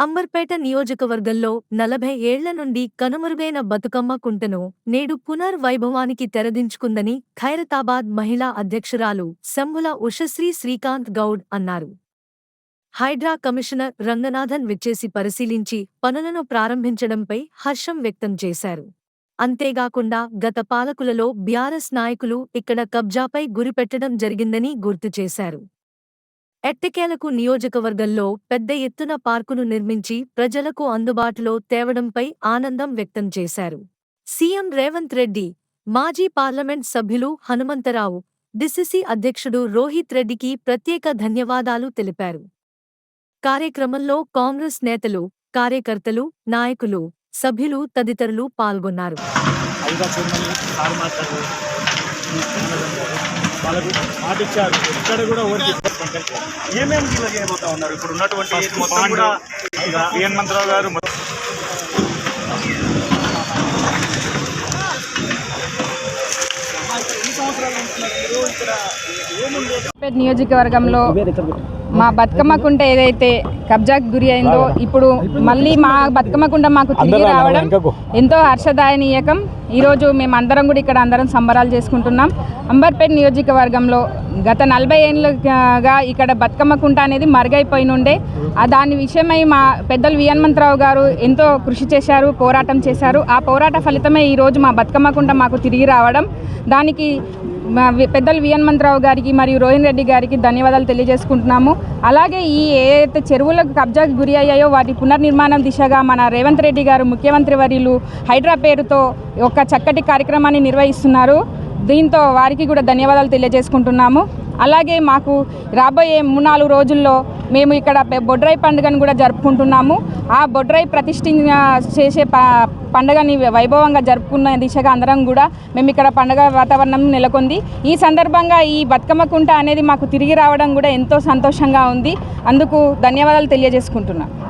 అంబర్పేట నియోజకవర్గంలో నలభై ఏళ్ళ నుండి కనుమరుగైన బతుకమ్మ కుంటను నేడు పునర్వైభవానికి తెరదించుకుందని ఖైరతాబాద్ మహిళా అధ్యక్షురాలు శంభుల ఉషశ్రీ శ్రీకాంత్ గౌడ్ అన్నారు. హైడ్రా కమిషనర్ రంగనాథన్ విచ్చేసి పరిశీలించి పనులను ప్రారంభించడంపై హర్షం వ్యక్తం చేశారు. అంతేగాకుండా గత పాలకులలో బ్యారస్ నాయకులు ఇక్కడ కబ్జాపై గురిపెట్టడం జరిగిందని గుర్తు చేశారు. ఎట్టకేలకు నియోజకవర్గంలో పెద్ద ఎత్తున పార్కును నిర్మించి ప్రజలకు అందుబాటులో తేవడంపై ఆనందం వ్యక్తం చేశారు. సీఎం రేవంత్ రెడ్డి మాజీ పార్లమెంట్ సభ్యులు హనుమంతరావు డిసిసి అధ్యక్షుడు రోహిత్ రెడ్డికి ప్రత్యేక ధన్యవాదాలు తెలిపారు. కార్యక్రమంలో కాంగ్రెస్ నేతలు కార్యకర్తలు నాయకులు సభ్యులు తదితరులు పాల్గొన్నారు. వాళ్ళకు మాట ఇచ్చారు ఇక్కడ కూడా ఓరికి ఏమేమి చేయబోతా ఉన్నారు? ఇప్పుడు ఉన్నటువంటి విఎన్ మంత్రావు గారు నియోజకవర్గంలో మా బతుకమ్మ కుంట ఏదైతే కబ్జాకు గురి అయిందో ఇప్పుడు మళ్ళీ మా బతుకమ్మ కుంట మాకు తిరిగి రావడం ఎంతో హర్షదాయనీయకం. ఈరోజు మేము అందరం కూడా ఇక్కడ అందరం సంబరాలు చేసుకుంటున్నాం. అంబర్పేట్ నియోజకవర్గంలో గత నలభై ఏళ్ళుగా ఇక్కడ బతుకమ్మ కుంట అనేది మరుగైపోయినుండే. ఆ దాని విషయమై మా పెద్దలు వి హనుమంతరావు గారు ఎంతో కృషి చేశారు పోరాటం చేశారు. ఆ పోరాట ఫలితమే ఈరోజు మా బతుకమ్మ కుంట మాకు తిరిగి రావడం. దానికి పెద్దలు విఎన్ మంత్రావు గారికి మరియు రోహిన్ రెడ్డి గారికి ధన్యవాదాలు తెలియజేసుకుంటున్నాము. అలాగే ఈ ఏదైతే చెరువులకు కబ్జాకు గురి అయ్యాయో వాటి పునర్నిర్మాణం దిశగా మన రేవంత్ రెడ్డి గారు ముఖ్యమంత్రి వర్యులు హైడ్రా పేరుతో ఒక చక్కటి కార్యక్రమాన్ని నిర్వహిస్తున్నారు. దీంతో వారికి కూడా ధన్యవాదాలు తెలియజేసుకుంటున్నాము. అలాగే మాకు రాబోయే మూడు నాలుగు రోజుల్లో మేము ఇక్కడ బొడ్రాయి పండుగను కూడా జరుపుకుంటున్నాము. ఆ బొడ్రాయి ప్రతిష్ఠించిన చేసే ప పండుగని వైభవంగా జరుపుకున్న దిశగా అందరం కూడా మేము ఇక్కడ పండుగ వాతావరణం నెలకొంది. ఈ సందర్భంగా ఈ బతుకమ్మ కుంట అనేది మాకు తిరిగి రావడం కూడా ఎంతో సంతోషంగా ఉంది. అందుకు ధన్యవాదాలు తెలియజేసుకుంటున్నాను